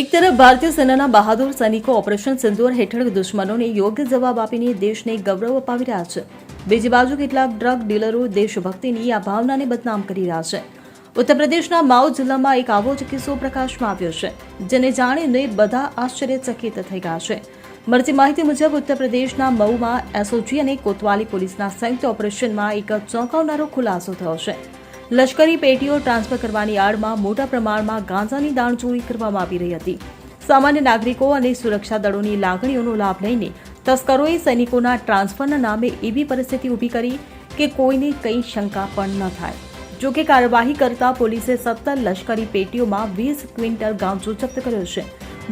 એક તરફ ભારતીય સેનાના બહાદુર સૈનિકો ઓપરેશન સિંદૂર હેઠળ દુશ્મનોને યોગ્ય જવાબ આપીને દેશને ગૌરવ અપાવી રહ્યા છે. બીજી બાજુ કેટલાક ડ્રગ ડીલરો દેશભક્તિની આ ભાવનાને બદનામ કરી રહ્યા છે. ઉત્તર પ્રદેશના માઓ જિલ્લામાં એક આવો જ કિસ્સો પ્રકાશમાં આવ્યો છે, જેને જાણીને બધા આશ્ચર્યચકિત થઈ ગયા છે. મળતી માહિતી મુજબ ઉત્તર પ્રદેશના મઉમાં એસઓજી અને કોતવાલી પોલીસના સંયુક્ત ઓપરેશનમાં એક ચોંકાવનારો ખુલાસો થયો છે. લશ્કરી પેટીઓ ટ્રાન્સફર કરવાની આડમાં મોટા પ્રમાણમાં ગાંજાની દાણચોરી કરવામાં આવી રહી હતી. સામાન્ય નાગરિકો અને સુરક્ષા દળોની લાગણીઓનો લાભ લઈને તસ્કરોએ સૈનિકોના ટ્રાન્સફરના નામે એવી પરિસ્થિતિ ઊભી કરી કે કોઈને કંઈ શંકા પણ ન થાય. જો કે કાર્યવાહી કરતા પોલીસે સત્તર લશ્કરી પેટીઓમાં વીસ ક્વિન્ટલ ગાંજો જપ્ત કર્યો છે,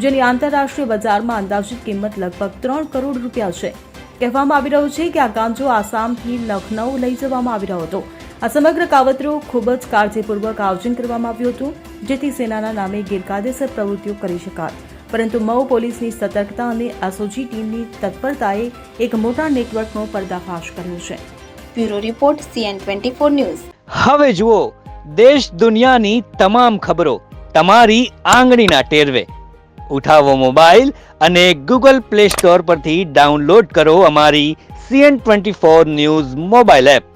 જેની આંતરરાષ્ટ્રીય બજારમાં અંદાજિત કિંમત લગભગ ત્રણ કરોડ રૂપિયા છે. કહેવામાં આવી રહ્યું છે કે આ ગાંજો આસામથી લખનૌ લઈ જવામાં આવી રહ્યો હતો. આ સમગ્ર કાવતરું ખૂબ જ કાળજીપૂર્વક આયોજન કરવામાં આવ્યું હતું જેથી સેનાના નામે ગેરકાયદેસર પ્રવૃત્તિઓ કરી શકાય પરંતુ મઉ પોલીસની સતર્કતા અને એસઓજી ટીમની તત્પરતાએ એક મોટા નેટવર્કનો પર્દાફાશ કર્યો છે. Bureau report CN twenty four news. હવે જુઓ દેશ દુનિયાની તમામ ખબરો તમારી આંગળીના ટેરવે. ઉઠાવો મોબાઈલ અને ગૂગલ પ્લે સ્ટોર પરથી ડાઉનલોડ કરો અમારી CN twenty four news mobile app.